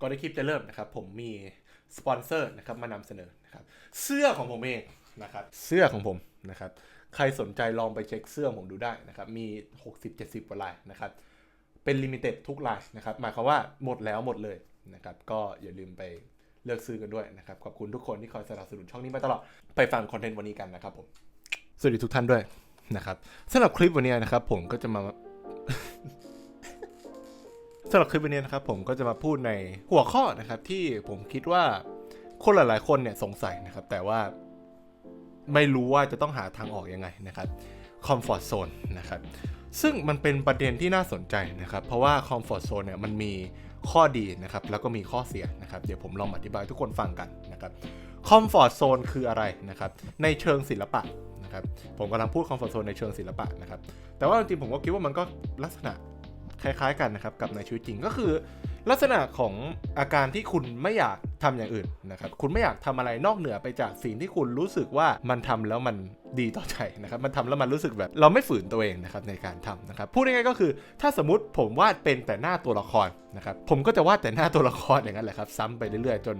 ก่อนที่คลิปจะเริ่มนะครับผมมีสปอนเซอร์นะครับมานำเสนอนะครับเสื้อของผมเองนะครับเสื้อของผมนะครับใครสนใจลองไปเช็คเสื้อผมดูได้นะครับมี 60-70กว่าลายนะครับเป็นลิมิเต็ดทุกลายนะครับหมายความว่าหมดแล้วหมดเลยนะครับก็อย่าลืมไปเลือกซื้อกันด้วยนะครับขอบคุณทุกคนที่คอยสนับสนุนช่องนี้มาตลอดไปฟังคอนเทนต์วันนี้กันนะครับผมสวัสดีทุกท่านด้วยนะครับสำหรับคลิปวันนี้นะครับผมก็จะมา สำหรับคลิปวันนี้นะครับผมก็จะมาพูดในหัวข้อนะครับที่ผมคิดว่าคนหลาย ๆ คนเนี่ยสงสัยนะครับ แต่ว่าไม่รู้ว่าจะต้องหาทางออกยังไงนะครับคอมฟอร์ z โซนนะครับซึ่งมันเป็นประเด็นที่น่าสนใจนะครับ เพราะว่าคอมฟอร์ z โซนเนี่ยมันมีข้อดีนะครับ แล้วก็มีข้อเสียนะครับ เดี๋ยวผมลองอธิบายทุกคนฟังกันนะครับคอมฟอร์ z โซนคืออะไรนะครับ ในเชิงศิลปะนะครับ ผมกำลังพูดคอมฟอร์ z โซนในเชิงศิลปะนะครับ แต่ว่าจริงๆผมก็คิดว่ามันก็ลักษณะ คล้ายๆกันนะครับกับในชีวิตจริงก็คือ ลักษณะของอาการที่คุณไม่อยากทำอย่างอื่นนะครับคุณไม่อยากทำอะไรนอกเหนือไปจากสิ่งที่คุณรู้สึกว่ามันทำแล้วมันดีต่อใจนะครับมันทำแล้วมันรู้สึกแบบ เราไม่ฝืนตัวเองนะครับในการทำนะครับพูดง่ายๆก็คือ ถ้าสมมติผมวาดเป็นแต่หน้าตัวละครนะครับผมก็จะวาดแต่หน้าตัวละครอย่างนั้นแหละครับซ้ำไปเรื่อยๆ จน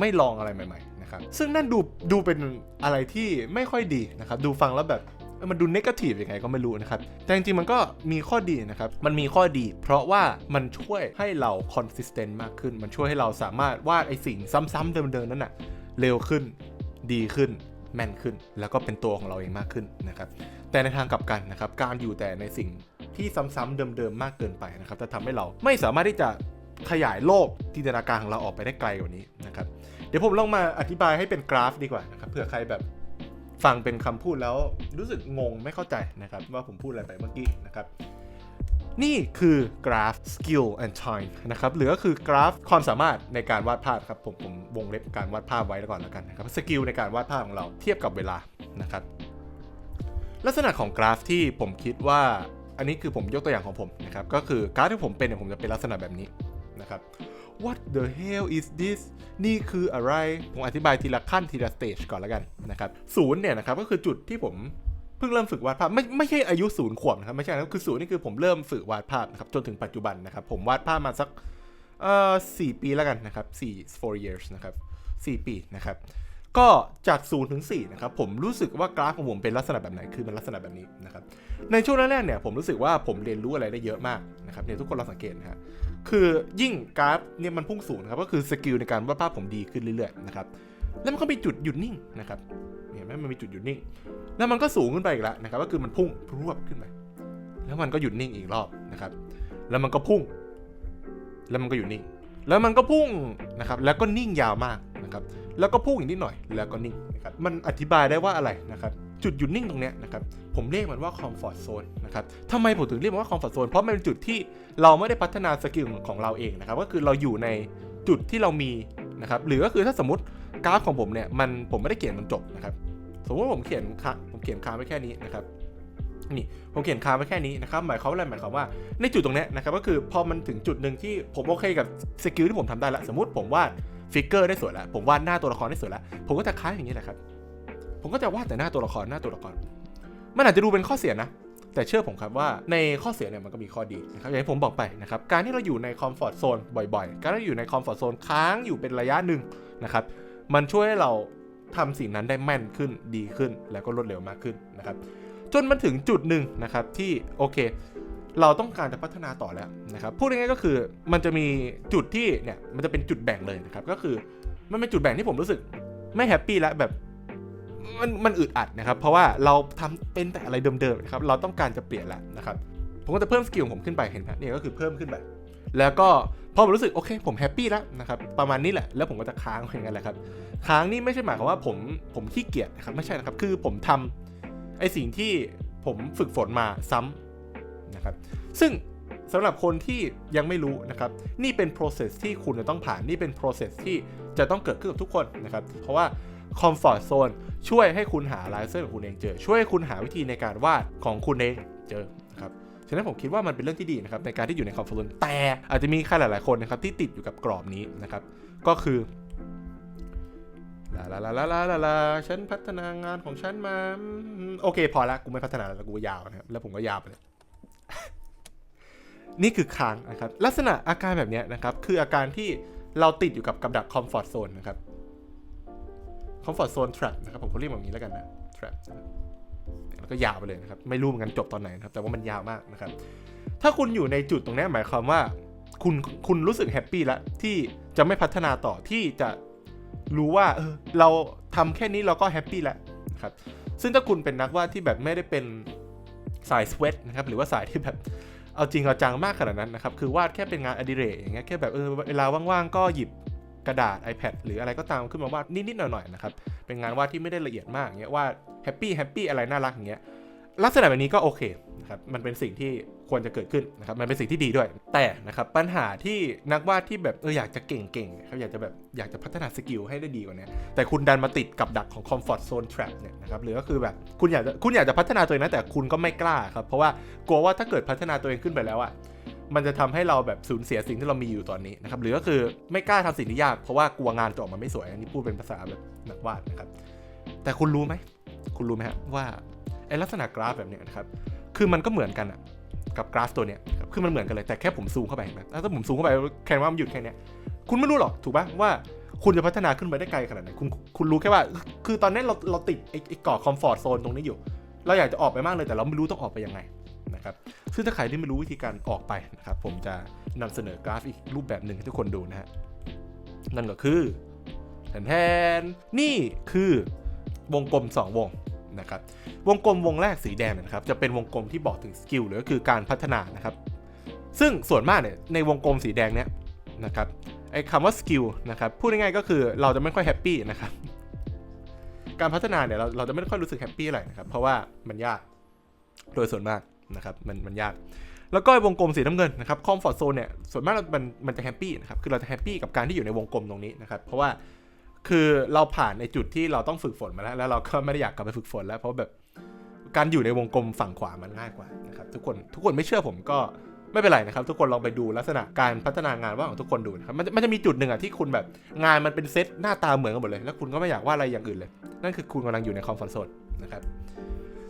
ไม่ลองอะไรใหม่ ๆ นะครับ ซึ่งนั่นดูดูเป็นอะไรที่ไม่ค่อยดีนะครับ ดูฟังแล้วแบบ มันดูนกาทีฟยังไงก็ไม่รู้นะครับ แต่จริงๆมันก็มีข้อดีนะครับ มันมีข้อดี เพราะว่ามันช่วยให้เราคอนสิสเทนต์มากขึ้น มันช่วยให้เราสามารถวาดไอสิ่งซ้ำๆเดิมๆนั้นน่ะเร็วขึ้น ดีขึ้น แม่นขึ้น แล้วก็เป็นตัวของเราเองมากขึ้นนะครับ แต่ในทางกลับกันนะครับ การอยู่แต่ในสิ่งที่ซ้ำๆเดิมๆมากเกินไปนะครับ จะทำให้เราไม่สามารถที่จะขยายโลกจินตนาการของเราออกไปได้ไกลกว่านี้นะครับ เดี๋ยวผมลองมาอธิบายให้เป็นกราฟดีกว่านะครับ เผื่อใครแบบ ฟังเป็นคำพูดแล้วรู้สึกงงไม่เข้าใจนะครับ ว่าผมพูดอะไรไปเมื่อกี้นะครับนี่คือกราฟ skill and time นะครับหรือก็คือกราฟความสามารถในการวาดภาพครับผมผมวงเล็บการวาดภาพไว้แล้วก่อนแล้วกันนะครับสกิลในการวาดภาพของเราเทียบกับเวลานะครับ ลักษณะของกราฟที่ผมคิดว่า อันนี้คือผมยกตัวอย่างของผมนะครับ ก็คือกราฟที่ผมเป็นเนี่ยผมจะเป็นลักษณะแบบนี้นะครับ What the hell is this นี่คืออะไร ผมอธิบายทีละขั้นทีละสเตจก่อนแล้วกันนะครับศูนย์เนี่ยนะครับก็คือจุดที่ผมเพิ่งเริ่มฝึกวาดภาพไม่ไม่ใช่อายุศูนย์ขวบนะครับไม่ใช่นะคือศูนย์นี่คือผมเริ่มฝึกวาดภาพนะครับจนถึงปัจจุบันนะครับผมวาดภาพมาสักเอ่อสี่ปีแล้วกันนะครับสี่ four years นะครับสี่ปีนะครับก็จาก0ถึง4นะครับผมรู้สึกว่ากราฟของผมเป็นลักษณะแบบไหนคือมันลักษณะแบบนี้นะครับในช่วงแรกๆเนี่ยผมรู้สึกว่าผมเรียนรู้อะไรได้เยอะมากนะครับเนี่ยทุกคนลองสังเกตนะฮะ คือยิ่งกราฟเนี่ยมันพุ่งสูงนะครับก็คือสกิลในการวาดภาพผมดีขึ้นเรื่อยๆนะครับแล้วมันก็มีจุดหยุดนิ่งนะครับเห็นไหมมันมีจุดหยุดนิ่ง แล้วมันก็สูงขึ้นไปอีกแล้วนะครับ ก็คือมันพุ่งพรวบขึ้นไป แล้วมันก็หยุดนิ่งอีกรอบนะครับ แล้วมันก็พุ่ง แล้วมันก็หยุดนิ่ง แล้วมันก็พุ่งนะครับ แล้วก็นิ่งยาวมากนะครับ แล้วก็พุ่งอีกนิดหน่อย แล้วก็นิ่งนะครับ มันอธิบายได้ว่าอะไรนะครับ จุดหยุดนิ่งตรงเนี้ยนะครับผมเรียกมันว่าคอมฟอร์ z โซนนะครับทำไมผมถึงเรียกมันว่าคอมฟอร์ z โซนเพราะมันเป็นจุดที่เราไม่ได้พัฒนาสกิลของเราเองนะครับก็คือเราอยู่ในจุดที่เรามีนะครับหรือก็คือถ้าสมมติกราฟของผมเนี่ยมันผมไม่ได้เขียนมันจบนะครับสมมติว่าผมเขียนค้าผมเขียนค้างไว้แค่นี้นะครับนี่ผมเขียนค้างไว้แค่นี้นะครับหมายความว่าอะไรหมายความว่าในจุดตรงนี้นะครับก็คือพอมันถึงจุดหนึ่งที่ผมโอเคกับสกิลที่ผมทำได้ละสมมติผมวาดฟิกเกอร์ได้สวยแล้วผมวาดหน้าตัวละครได้สวยแล้วผมก็จะค้างอย่างนี้แหละครับ ผมก็จะวาดแต่หน้าตัวละครหน้าตัวละคร มันอาจจะดูเป็นข้อเสียนะ แต่เชื่อผมครับว่าในข้อเสียเนี่ยมันก็มีข้อดีนะครับอย่างที่ผมบอกไปนะครับการที่เราอยู่ในคอมฟอร์ทโซนบ่อยๆ การที่เราอยู่ในคอมฟอร์ทโซนค้างอยู่เป็นระยะหนึ่งนะครับมันช่วยให้เราทำสิ่งนั้นได้แม่นขึ้นดีขึ้นแล้วก็รวดเร็วมากขึ้นนะครับจนมันถึงจุดหนึ่งนะครับที่โอเค เราต้องการจะพัฒนาต่อแล้วนะครับพูดง่ายๆก็คือมันจะมีจุดที่เนี่ยมันจะเป็นจุดแบ่งเลยนะครับก็คือมันเป็นจุดแบ่งที่ผมรู้สึกไม่แฮปปี้แล้วแบบ มันมันอึดอัดนะครับ เพราะว่าเราทำเป็นแต่อะไรเดิมๆนะครับ เราต้องการจะเปลี่ยนแหล้วนะครับ ผมก็จะเพิ่มสกิลของผมขึ้นไปเห็นไหมนี่ก็คือเพิ่มขึ้นไป แล้วก็พอผมรู้สึกโอเค ผมแฮปปี้แล้วนะครับ ประมาณนี้แหละ แล้วผมก็จะค้างอย่างนั้นแหละครับ ค้างนี่ไม่ใช่หมายความว่าผมผมขี้เกียจนะครับ ไม่ใช่นะครับ คือผมทำไอสิ่งที่ผมฝึกฝนมาซ้ำนะครับ ซึ่งสำหรับคนที่ยังไม่รู้นะครับ นี่เป็น process ที่คุณจะต้องผ่าน นี่เป็น process ที่จะต้องเกิดขึ้นกับทุกคนนะครับ เพราะว่า comfort zone ช่วยให้คุณหาลายเส้นของคุณเองเจอ ช่วยให้คุณหาวิธีในการวาดของคุณเองเจอนะครับฉะนั้นผมคิดว่ามันเป็นเรื่องที่ดีนะครับในการที่อยู่ใน comfort zone แต่อาจจะมีใครหลาย ๆ คนนะครับที่ติดอยู่กับกรอบนี้นะครับ ก็คือลาลาลาลาลาลาลาฉันพัฒนางานของฉันมา โอเค พอละกูไม่พัฒนาแล้วกูยาวนะครับแล้วผมก็ยาวไปเลยนี่คือค้างนะครับ ลักษณะอาการแบบนี้นะครับ คืออาการที่เราติดอยู่กับกับดักคอมฟอร์ z โซนนะครับ คอมฟอร์ z โซน trap นะครับผมเขาเรียกแบบนี้แล้วกันนะ trap นะครับแล้วก็ยาวไปเลยนะครับ ไม่รู้เหมือนกันจบตอนไหนนะครับ แต่ว่ามันยาวมากนะครับ ถ้าคุณอยู่ในจุดตรงนี้หมายความว่า คุณคุณรู้สึกแฮปปี้แล้วที่จะไม่พัฒนาต่อที่จะรู้ว่าเออเราทำแค่นี้เราก็แฮปปี้แล้วนะครับ ซึ่งถ้าคุณเป็นนักวาดที่แบบไม่ได้เป็นสายสเวตนะครับหรือว่าสายที่แบบเอาจริงเอาจังมากขนาดนั้นนะครับ คือวาดแค่เป็นงานอดิเรกอย่างเงี้ยแค่แบบเออเวลาว่างๆก็หยิบ กระดาษ iPad หรืออะไรก็ตามขึ้นมาวาดนิดๆหน่อยๆนะครับเป็นงานวาดที่ไม่ได้ละเอียดมากอย่างเงี้ยวาดแฮปปี้แฮปปี้อะไรน่ารักอย่างเงี้ยลักษณะแบบนี้ก็โอเคนะครับมันเป็นสิ่งที่ควรจะเกิดขึ้นนะครับมันเป็นสิ่งที่ดีด้วย แต่นะครับปัญหาที่นักวาดที่แบบเอออยากจะเก่งๆเขาอยากจะแบบอยากจะพัฒนาสกิลให้ได้ดีกว่านี้แต่คุณดันมาติดกับดักของ comfort zone trap เนี่ยนะครับหรือก็คือแบบคุณอยากจะคุณอยากจะพัฒนาตัวเองนะแต่คุณก็ไม่กล้าครับเพราะว่ากลัวว่าถ้าเกิดพัฒนาตัวเองขึ้นไปแล้วอะ มันจะทำให้เราแบบสูญเสียสิ่งที่เรามีอยู่ตอนนี้นะครับหรือก็คือไม่กล้าทำสิ่งที่ยากเพราะว่ากลัวงานจะออกมาไม่สวยอันนี้พูดเป็นภาษาแบบนักวาดนะครับ แต่คุณรู้ไหมคุณรู้ไหมครับว่าไอลักษณะกราฟแบบเนี้ยนะครับคือมันก็เหมือนกันอะกับกราฟตัวเนี้ยครับคือมันเหมือนกันเลยแต่แค่ผมซูมเข้าไปเห็นไหมถ้าผมซูมเข้าไปแค่ว่ามันหยุดแค่นี้คุณไม่รู้หรอกถูกปะว่าคุณจะพัฒนาขึ้นไปได้ไกลขนาดไหนคุณคุณรู้แค่ว่า คือตอนนี้เราเราติดไอ้ไอ้เกาะคอมฟอร์ z โซนตรงนี้อยู่ เราอยากจะออกไปมากเลยแต่เราไม่รู้ต้องออกไปยังไง นะครับซึ่งถ้าใครที่ไม่รู้วิธีการออกไปนะครับผมจะนำเสนอกราฟอีกรูปแบบหนึ่งให้ทุกคนดูนะฮะนั่นก็คือแทนแทนนี่คือวงกลม 2 วงนะครับวงกลมวงแรกสีแดงนยนะครับจะเป็นวงกลมที่บอกถึงสกิลหรือก็คือการพัฒนานะครับซึ่งส่วนมากเนี่ยในวงกลมสีแดงเนี่ยนะครับไอ้คำว่าสกิลนะครับพูดง่ายๆก็คือเราจะไม่ค่อยแฮปปี้นะครับการพัฒนาเนี่ยเราเราจะไม่ค่อยรู้สึกแฮปปี้อะไรนะครับเพราะว่ามันยากโดยส่วนมาก นะครับมันมันยาก แล้วก็วงกลมสีน้ำเงินนะครับคอมฟอร์ z โซนเนี่ยส่วนมากมันมันจะแฮปปี้นะครับคือเราจะแฮปปี้กับการที่อยู่ในวงกลมตรงนี้นะครับเพราะว่าคือเราผ่านในจุดที่เราต้องฝึกฝนมาแล้ว แล้วเราก็ไม่ได้อยากกลับไปฝึกฝนแล้วเพราะแบบการอยู่ในวงกลมฝั่งขวามันง่ายกว่านะครับทุกคนทุกคนไม่เชื่อผมก็ไม่เป็นไรนะครับ ทุกคนลองไปดูลักษณะการพัฒนางานว่าของทุกคนดูนะครับมันจะมันจะมีจุดหนึ่งอะที่คุณแบบงานมันเป็นเซตหน้าตาเหมือนกันหมดเลย แล้วคุณก็ไม่อยากว่าอะไรอย่างอื่นเลย นั่นคือคุณกำลังอยู่ในคอมฟอร์ z โซนนะครับ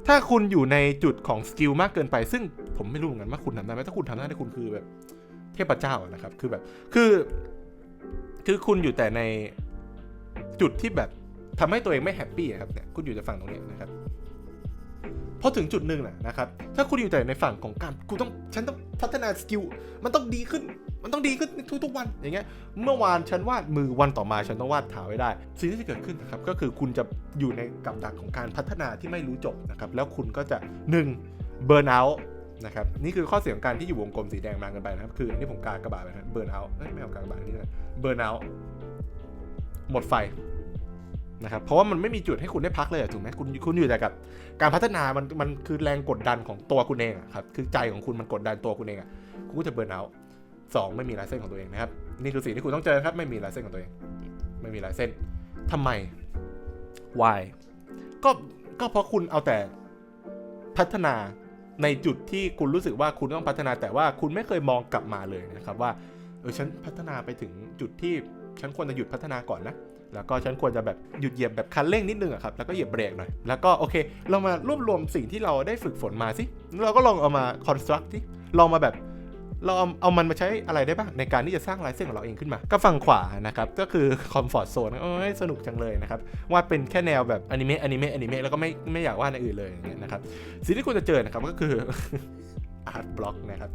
ถ้าคุณอยู่ในจุดของสกิลมากเกินไป ซึ่งผมไม่รู้เหมือนกันว่าคุณทำได้ไหมถ้าคุณทำได้คุณคือแบบเทพเจ้านะครับ คือแบบ คือ คือคุณอยู่แต่ในจุดที่แบบทำให้ตัวเองไม่แฮปปี้อะครับเนี่ย คุณอยู่แต่ฝั่งตรงนี้นะครับพอถึงจุดหนึ่งนะนะครับ ถ้าคุณอยู่แต่ในฝั่งของการคุณต้อง ฉันต้องพัฒนาสกิล มันต้องดีขึ้น มันต้องดีขึ้นทุกๆวันอย่างเงี้ยเมื่อวานฉันวาดมือวันต่อมาฉันต้องวาดเท้าให้ได้ สิ่งที่จะเกิดขึ้นนะครับก็คือคุณจะอยู่ในกับดักของการพัฒนาที่ไม่รู้จบนะครับแล้วคุณก็จะ1 burn out นะครับนี่คือข้อเสียของการที่อยู่วงกลมสีแดงมากันไปนะครับคืออันนี้ผมกากระบาดไปนะ burn out เอ้ยไม่เอากากระบาดนี่นะ burn out หมดไฟนะครับเพราะว่ามันไม่มีจุดให้คุณได้พักเลยถูกไหมคุณคุณอยู่แต่กับ การพัฒนามันมันคือแรงกดดันของตัวคุณเองครับคือใจของคุณมันกดดันตัวคุณเองอะคุณก็จะเบิร์นเอา สองไม่มีลายเส้นของตัวเองนะครับ นี่คือสิ่งที่คุณต้องเจอครับไม่มีลายเส้นของตัวเอง ไม่มีลายเส้นทำไม why ก็ก็เพราะคุณเอาแต่พัฒนาในจุดที่คุณรู้สึกว่าคุณต้องพัฒนาแต่ว่าคุณไม่เคยมองกลับมาเลยนะครับว่าเออฉันพัฒนาไปถึงจุดที่ฉันควรจะหยุดพัฒนาก่อนนะแล้วก็ฉันควรจะแบบหยุดเหยียบแบบคันเร่งนิดนึงอะครับแล้วก็เหยียบเบรกหน่อยแล้วก็โอเค เรามารวบรวมสิ่งที่เราได้ฝึกฝนมาสิเราก็ลองเอามา construct ที่ลองมาแบบ เราเอาเอามันมาใช้อะไรได้บ้างในการที่จะสร้างลายเส้นของเราเองขึ้นมา ก็ฝั่งขวานะครับก็คือ comfort zone โอ้ยสนุกจังเลยนะครับวาดเป็นแค่แนวแบบอนิเมะอนิเมะอนิเมะแล้วก็ไม่ไม่อยากวาดในอื่นเลยอย่างเงี้ยนะครับสิ่งที่คุณจะเจอนะครับก็คือ art block นะครับ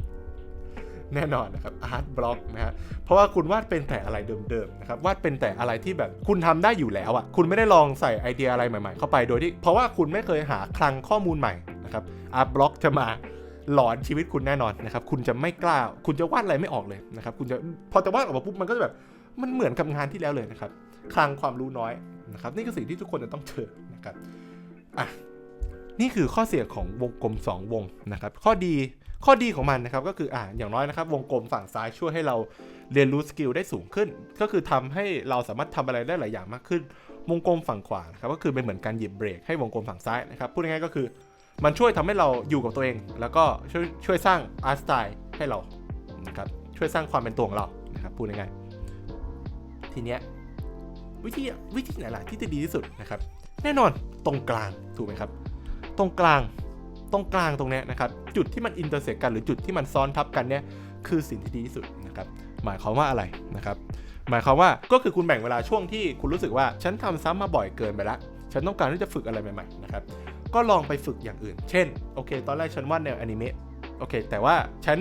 แน่นอนนะครับ art block นะฮะเพราะว่าคุณวาดเป็นแต่อะไรเดิมๆนะครับวาดเป็นแต่อะไรที่แบบคุณทำได้อยู่แล้วอะ่ะคุณไม่ได้ลองใส่ไอเดียอะไรใหม่ๆ เข้าไปโดยที่ เพราะว่าคุณไม่เคยหาคลังข้อมูลใหม่นะครับ art block จะมา หลอนชีวิตคุณแน่นอนนะครับ คุณจะไม่กล้า คุณจะวาดอะไรไม่ออกเลยนะครับ คุณจะพอจะวาดออกมาปุ๊บมันก็จะแบบมันเหมือนกับงานที่แล้วเลยนะครับ คลังความรู้น้อยนะครับ นี่คือสิ่งที่ทุกคนจะต้องเจอนะครับอะนี่คือข้อเสียของวงกลม 2 วงนะครับ ข้อดีข้อดีของมันนะครับก็คืออ่าอย่างน้อยนะครับ วงกลมฝั่งซ้ายช่วยให้เราเรียนรู้สกิลได้สูงขึ้น ก็คือทำให้เราสามารถทำอะไรได้หลายอย่างมากขึ้น วงกลมฝั่งขวานะครับก็คือเป็นเหมือนการหยิบเบรกให้วงกลมฝั่งซ้ายนะครับพูดง่ายๆก็คือ มันช่วยทำให้เราอยู่กับตัวเอง แล้วก็ช่วยช่วยสร้างอาร์ตสไตล์ให้เรานะครับช่วยสร้างความเป็นตัวของเรานะครับพูดง่ายๆทีเนี้ยวิธีวิธีไหนล่ะที่จะดีที่สุดนะครับ แน่นอนตรงกลางถูกไหมครับ ตรงกลางตรงกลางตรงเนี้ยนะครับ จุดที่มันอินเตอร์เซ็กกันหรือจุดที่มันซ้อนทับกันเนี่ยคือสิ่งที่ดีที่สุดนะครับ หมายความว่าอะไรนะครับ หมายความว่าก็คือคุณแบ่งเวลาช่วงที่คุณรู้สึกว่า ฉันทำซ้ำมาบ่อยเกินไปละฉันต้องการที่จะฝึกอะไรใหม่ๆนะครับ ก็ลองไปฝึกอย่างอื่น เช่น โอเค ตอนแรกฉันวาดแนวอนิเมะ โอเค แต่ว่าฉัน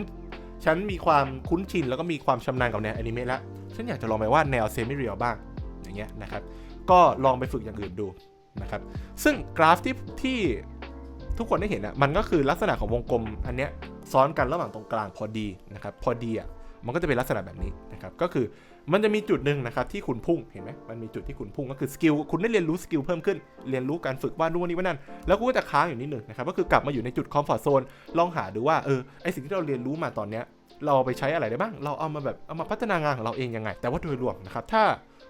ฉันมีความคุ้นชินแล้วก็มีความชำนาญกับแนวอนิเมะแล้ว ฉันอยากจะลองไปวาดแนวเซมิเรียลบ้าง อย่างเงี้ยนะครับ ก็ลองไปฝึกอย่างอื่นดูนะครับ ซึ่งกราฟที่ที่ทุกคนได้เห็นอะมันก็คือลักษณะของวงกลมอันเนี้ยซ้อนกันระหว่างตรงกลางพอดีนะครับ พอดีอะ มันก็จะเป็นลักษณะแบบนี้นะครับ ก็คือมันจะมีจุดหนึ่งนะครับที่คุณพุ่งเห็นไหมมันมีจุดที่คุณพุ่งก็คือสกิลคุณได้เรียนรู้สกิลเพิ่มขึ้น เรียนรู้การฝึกว่านู่นนี่ว่านั่น แล้วคุณก็จะค้างอยู่นิดหนึ่งนะครับ ก็คือกลับมาอยู่ในจุดคอมฟอร์ทโซน ลองหาดูว่าเออไอสิ่งที่เราเรียนรู้มาตอนเนี้ยเราเอาไปใช้อะไรได้บ้าง เราเอามาแบบเอามาพัฒนางานของเราเองยังไง แต่ว่าโดยรวมนะครับ ถ้า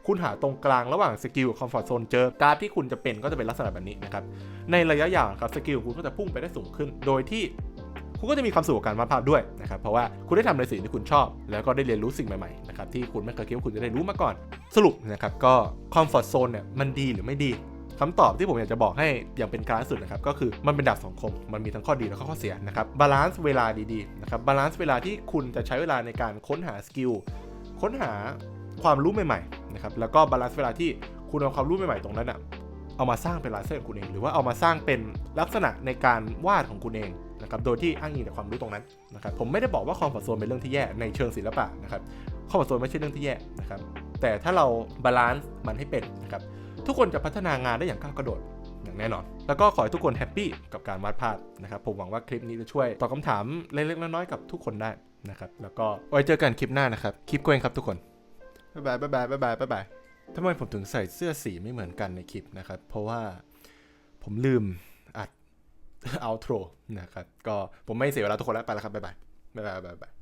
คุณหาตรงกลางระหว่างสกิลคอมฟอร์ทโซนเจอกราฟที่คุณจะเป็นก็จะเป็นลักษณะแบบนี้นะครับ ในระยะยาวครับสกิลคุณก็จะพุ่งไปได้สูงขึ้น โดยที่ คุณก็จะมีความสุขกับการวาดภาพด้วยนะครับเพราะว่าคุณได้ทำในสิ่งที่คุณชอบ แล้วก็ได้เรียนรู้สิ่งใหม่ๆนะครับที่คุณไม่เคยคิดว่าคุณจะได้รู้มาก่อน สรุปนะครับก็คอมฟอร์ z โซนเนี่ยมันดีหรือไม่ดีคำตอบที่ผมอยากจะบอกให้อย่างเป็นกลางสุดนะครับก็คือมันเป็นดาบสองคม มันมีทั้งข้อดีและข้อเสียนะครับบาลานซ์เวลาดีๆนะครับบาลานซ์เวลาที่คุณจะใช้เวลาในการค้นหาสกิลค้นหาความรู้ใหม่ๆนะครับแล้วก็บาลานซ์เวลาที่คุณเอาความรู้ใหม่ๆตรงนั้นอะเอามาสร้างเป็นลายเส้นของคุณเอง หรือว่าเอามาสร้างเป็นลักษณะในการวาดของคุณเอง นะครับโดยที่อ้างอิงจากความรู้ตรงนั้นนะครับผมไม่ได้บอกว่าคอมฟอร์ z โซนเป็นเรื่องที่แย่ในเชิงศิลปะนะครับคอมฟอร์ z โซนไม่ใช่เรื่องที่แย่นะครับแต่ถ้าเราบาลานซ์มันให้เป็นนะครับทุกคนจะพัฒนางานได้อย่างก้าวกระโดดอย่างแน่นอน แล้วก็ขอให้ทุกคนแฮปปี้กับการวาดภาพนะครับ ผมหวังว่าคลิปนี้จะช่วยตอบคำถามเล็กๆน้อยๆกับทุกคนได้นะครับ แล้วก็ไว้เจอกันคลิปหน้านะครับ คลิปกวนครับทุกคน บ๊ายบายบ๊ายบายบ๊ายบายบ๊ายบายทำไมผมถึงใส่เสื้อสีไม่เหมือนกันในคลิปนะครับ เพราะว่าผมลืม อัดเอาโทรนะครับ ก็ผมไม่เสียเวลาทุกคนแล้วไปแล้วครับบ๊ายบายบ๊ายบายบ๊ายบาย